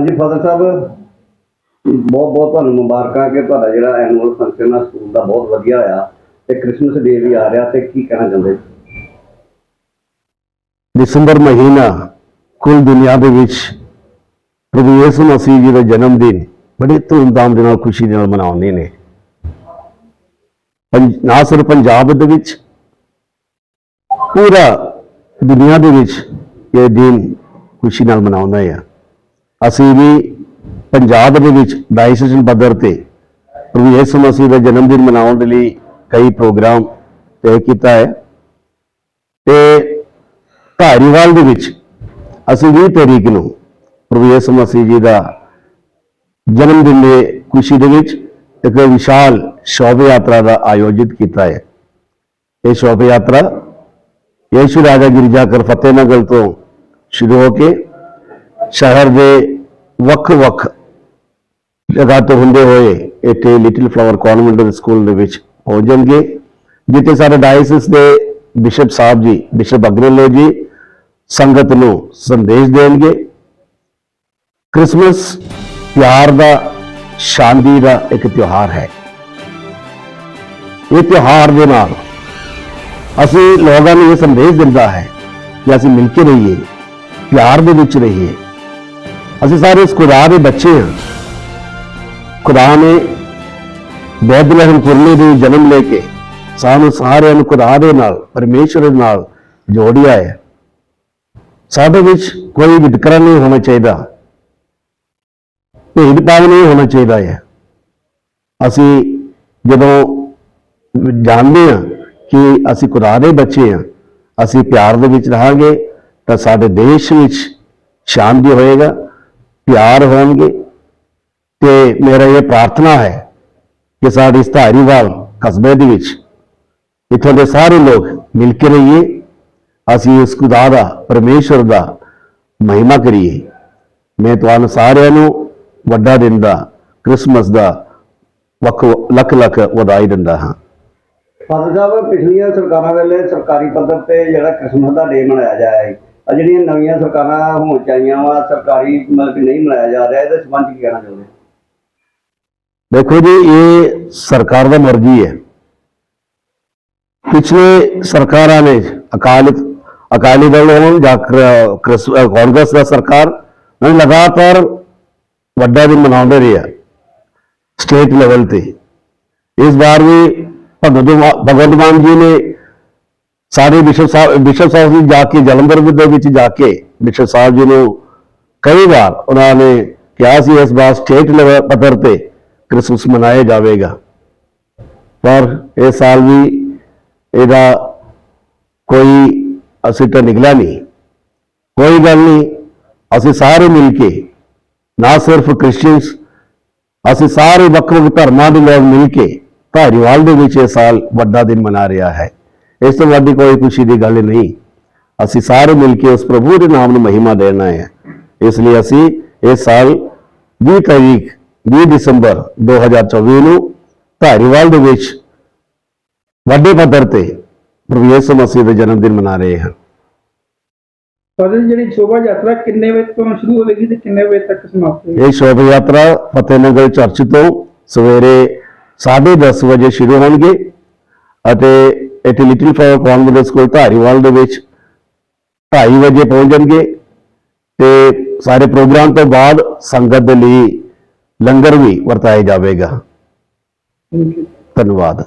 ਹਾਂਜੀ, ਫਾਦਰ ਸਾਹਿਬ, ਬਹੁਤ ਬਹੁਤ ਤੁਹਾਨੂੰ ਮੁਬਾਰਕਾਂ ਕਿ ਤੁਹਾਡਾ ਜਿਹੜਾ ਐਨੂਅਲ ਫੰਕਸ਼ਨ ਆ, ਸਕੂਲ ਦਾ ਬਹੁਤ ਵਧੀਆ ਹੋਇਆ ਤੇ ਕ੍ਰਿਸਮਸ ਡੇ ਵੀ ਆ ਰਿਹਾ ਤੇ ਕੀ ਕਹਿਣਾ ਚਾਹੁੰਦੇ? ਦਸੰਬਰ ਮਹੀਨਾ ਕੁੱਲ ਦੁਨੀਆ ਦੇ ਵਿੱਚ ਪ੍ਰਭੂ ਯਿਸੂ ਮਸੀਹ ਜੀ ਦਾ ਜਨਮ ਦਿਨ ਬੜੇ ਧੂਮਧਾਮ ਦੇ ਨਾਲ, ਖੁਸ਼ੀ ਦੇ ਨਾਲ ਮਨਾਉਂਦੇ ਨੇ। ਪੰਜ- ਨਾ ਸਿਰਫ ਪੰਜਾਬ ਦੇ ਵਿੱਚ, ਪੂਰਾ ਦੁਨੀਆ ਦੇ ਵਿੱਚ ਇਹ ਦਿਨ ਖੁਸ਼ੀ ਨਾਲ ਮਨਾਉਂਦਾ ਹੈ ਅਸੀਂ ਵੀ ਪੰਜਾਬ ਦੇ ਵਿੱਚ ਡਾਇਸੈਸ਼ਨ ਪੱਧਰ ਤੇ ਪ੍ਰਭੂ ਯਿਸੂ ਮਸੀਹ ਦਾ ਜਨਮ ਦਿਨ ਮਨਾਉਣ ਦੇ ਲਈ ਕਈ ਪ੍ਰੋਗਰਾਮ ਤੈਅ ਕੀਤਾ ਹੈ। ਤੇ ਧਾਰੀਵਾਲ ਦੇ ਵਿੱਚ ਅਸੀਂ 20 ਤਰੀਕ ਨੂੰ ਪ੍ਰਭੂ ਯਿਸੂ ਮਸੀਹ ਜੀ ਦਾ ਜਨਮ ਦਿਨ ਦੇ ਖੁਸ਼ੀ ਦੇ ਵਿੱਚ ਇੱਕ ਵਿਸ਼ਾਲ ਸ਼ੋਭਾ ਯਾਤਰਾ ਦਾ ਆਯੋਜਿਤ ਕੀਤਾ ਹੈ। ਇਹ ਸ਼ੋਭਾ ਯਾਤਰਾ ਯੇਸ਼ੂ ਰਾਜਾ ਗਿਰਜਾਘਰ ਫਤਿਹਨਗਰ ਤੋਂ ਸ਼ੁਰੂ ਹੋ ਕੇ ਸ਼ਹਿਰ ਦੇ ਵੱਖ-ਵੱਖ ਜਗ੍ਹਾ ਤੋਂ ਹੁੰਦੇ ਹੋਏ ਇੱਥੇ ਲਿਟਲ ਫਲਾਵਰ ਕਨਵੈਂਟ ਸਕੂਲ ਦੇ ਵਿੱਚ ਪਹੁੰਚਣਗੇ ਜਿੱਥੇ ਸਾਡੇ ਡਾਇਸਿਸ ਦੇ ਬਿਸ਼ਪ ਸਾਹਿਬ ਜੀ ਬਿਸ਼ਪ ਅਗਰਵਾਲ ਜੀ ਸੰਗਤ ਨੂੰ ਸੰਦੇਸ਼ ਦੇਣਗੇ। ਕ੍ਰਿਸਮਸ ਪਿਆਰ ਦਾ, ਸ਼ਾਂਤੀ ਦਾ ਇੱਕ ਤਿਉਹਾਰ ਹੈ। ਇਹ ਤਿਉਹਾਰ ਦੇ ਨਾਲ ਅਸੀਂ ਲੋਕਾਂ ਨੂੰ ਇਹ ਸੰਦੇਸ਼ ਦਿੰਦਾ ਹੈ ਕਿ ਅਸੀਂ ਮਿਲ ਕੇ ਰਹੀਏ, ਪਿਆਰ ਦੇ ਵਿੱਚ ਰਹੀਏ। ਅਸੀਂ ਸਾਰੇ ਇਸ ਖੁਦਾ ਦੇ ਬੱਚੇ ਹਾਂ। ਖੁਦਾ ਨੇ ਬੈਦਲਹਮ ਕੁਰਨੇ ਦੇ ਜਨਮ ਲੈ ਕੇ ਸਾਨੂੰ ਸਾਰਿਆਂ ਨੂੰ ਖੁਦਾ ਦੇ ਨਾਲ ਪਰਮੇਸ਼ਰ ਦੇ ਨਾਲ ਜੋੜਿਆ ਹੈ। ਸਾਡੇ ਵਿੱਚ ਕੋਈ ਵਿਤਕਰਾ ਨਹੀਂ ਹੋਣਾ ਚਾਹੀਦਾ। ਭੇਦਭਾਵ ਨਹੀਂ ਹੋਣਾ ਚਾਹੀਦਾ ਹੈ। ਅਸੀਂ ਜਦੋਂ ਜਾਣਦੇ ਹਾਂ ਕਿ ਅਸੀਂ ਖੁਦਾ ਦੇ ਬੱਚੇ ਹਾਂ, ਅਸੀਂ ਪਿਆਰ ਦੇ ਵਿੱਚ ਰਹਾਂਗੇ, ਤਾਂ ਸਾਡੇ ਦੇਸ਼ ਵਿੱਚ ਸ਼ਾਂਤੀ ਹੋਏਗਾ ਪਿਆਰ ਹੋਣਗੇ ਤੇ ਮੇਰਾ ਇਹ ਪ੍ਰਾਰਥਨਾ ਹੈ ਕਿ ਸਾਡੀ ਧਾਰੀਵਾਲ ਕਸਬੇ ਦੇ ਵਿੱਚ ਇੱਥੋਂ ਦੇ ਸਾਰੇ ਲੋਕ ਮਿਲ ਕੇ ਰਹੀਏ, ਅਸੀਂ ਉਸ ਖੁਦਾ ਦਾ, ਪਰਮੇਸ਼ਵਰ ਦਾ ਮਹਿਮਾ ਕਰੀਏ। ਮੈਂ ਤੁਹਾਨੂੰ ਸਾਰਿਆਂ ਨੂੰ ਵੱਡਾ ਦਿਨ ਦਾ, ਕ੍ਰਿਸਮਸ ਦਾ ਵੱਖ ਲੱਖ ਲੱਖ ਵਧਾਈ ਦਿੰਦਾ ਹਾਂ। ਫਾਦਰ ਸਾਹਿਬ, ਪਿਛਲੀਆਂ ਸਰਕਾਰਾਂ ਵੇਲੇ ਸਰਕਾਰੀ ਪੱਧਰ ਤੇ ਜਿਹੜਾ ਕ੍ਰਿਸਮਸ ਦਾ ਡੇ ਮਨਾਇਆ ਜਾਇਆ ਹੈ ਆ ਜਿਹੜੀਆਂ ਨਵੀਆਂ ਸਰਕਾਰਾਂ ਹੋਣ ਚਾਹੀਆਂ ਵਾ, ਸਰਕਾਰੀ ਮਤਲਬ ਕਿ ਨਹੀਂ ਮਨਾਇਆ ਜਾ ਰਿਹਾ, ਇਹਦੇ ਸੰਬੰਧ ਕੀ ਕਹਿਣਾ ਚਾਹੁੰਦੇ ਦੇਖੋ ਜੀ, ਇਹ ਸਰਕਾਰ ਦਾ ਮਰਜ਼ੀ ਹੈ। ਪਿਛਲੇ ਸਰਕਾਰਾਂ ਨੇ ਅਕਾਲੀ ਅਕਾਲੀ ਦਲ ਹੋਣ ਜਾਂ ਕਾਂਗਰਸ ਦਾ ਸਰਕਾਰ ਨੇ ਲਗਾਤਾਰ ਵੱਡਾ ਦਿਨ ਮਨਾਉਂਦੇ ਰਹੇ ਆ, ਸਟੇਟ ਲੈਵਲ ਤੇ। ਇਸ ਵਾਰ ਵੀ ਭਗਵੰਤ ਮਾ- ਭਗਵੰਤ ਮਾਨ ਜੀ ਨੇ ਸਾਰੇ ਵਿਸ਼ਵ ਸਾਹਿਬ ਵਿਸ਼ਵ ਸਾਹਿਬ ਜੀ ਜਾ ਕੇ, ਜਲੰਧਰ ਦੇ ਵਿੱਚ ਜਾ ਕੇ ਬਿਸ਼ਪ ਸਾਹਿਬ ਜੀ ਨੂੰ ਕਈ ਵਾਰ ਉਹਨਾਂ ਨੇ ਕਿਹਾ ਸੀ, ਇਸ ਵਾਰ ਸਟੇਟ ਲੈਵਲ ਪੱਧਰ ਤੇ ਕ੍ਰਿਸਮਸ ਮਨਾਇਆ ਜਾਵੇਗਾ। ਪਰ ਇਸ ਸਾਲ ਵੀ ਇਹਦਾ ਕੋਈ ਅਸੀਂ ਤਾਂ ਨਿਕਲਿਆ ਨਹੀਂ। ਕੋਈ ਗੱਲ ਨਹੀਂ, ਅਸੀਂ ਸਾਰੇ ਮਿਲ ਕੇ, ਨਾ ਸਿਰਫ ਕ੍ਰਿਸਚੀਅਨਸ ਅਸੀਂ ਸਾਰੇ ਵੱਖ-ਵੱਖ ਧਰਮਾਂ ਦੇ ਲੋਕ ਮਿਲ ਕੇ ਧਾਰੀਵਾਲ ਦੇ ਵਿੱਚ ਇਹ ਸਾਲ ਵੱਡਾ ਦਿਨ ਮਨਾ ਰਿਹਾ ਹੈ। ਇਸ ਤੋਂ ਵੱਡੀ ਕੋਈ ਖੁਸ਼ੀ ਦੀ ਗੱਲ ਨਹੀਂ। ਅਸੀਂ ਸਾਰੇ ਮਿਲ ਕੇ ਉਸ ਪ੍ਰਭੂ ਦੇ ਨਾਮ ਨੂੰ ਮਹਿਮਾ ਦੇਣਾ ਹੈ। ਇਸ ਲਈ ਅਸੀਂ ਇਸ ਸਾਲ 20 ਤਾਰੀਖ 20 ਦਸੰਬਰ 2024 ਨੂੰ ਧਾਰੀਵਾਲ ਦੇ ਵਿੱਚ ਵੱਡੇ ਪੱਧਰ ਤੇ ਪ੍ਰਭੂ ਯਿਸੂ ਮਸੀਹ ਦਾ ਜਨਮ ਦਿਨ ਮਨਾ ਰਹੇ ਹਾਂ। ਫਾਦਰ ਜਿਹੜੀ ਸ਼ੋਭਾ ਯਾਤਰਾ ਕਿੰਨੇ ਵਜੇ ਤੋਂ ਸ਼ੁਰੂ ਹੋਵੇਗੀ ਤੇ ਕਿੰਨੇ ਵਜੇ ਤੱਕ ਸਮਾਪਤ ਹੋਵੇਗੀ? ਇਹ ਸ਼ੋਭਾ ਯਾਤਰਾ ਫਤਿਹਨਗਰ ਚਰਚ ਤੋਂ ਸਵੇਰੇ 10:30 ਵਜੇ ਸ਼ੁਰੂ ਹੋਣਗੇ ਅਤੇ ਇੱਥੇ little flower convent school Dhariwal ਦੇ ਵਿੱਚ 2:30 ਵਜੇ ਪਹੁੰਚਣਗੇ ਤੇ ਸਾਰੇ ਪ੍ਰੋਗਰਾਮ ਤੋਂ ਬਾਅਦ ਸੰਗਤ ਦੇ ਲਈ ਲੰਗਰ ਵੀ ਵਰਤਾਇਆ ਜਾਵੇਗਾ. ਧੰਨਵਾਦ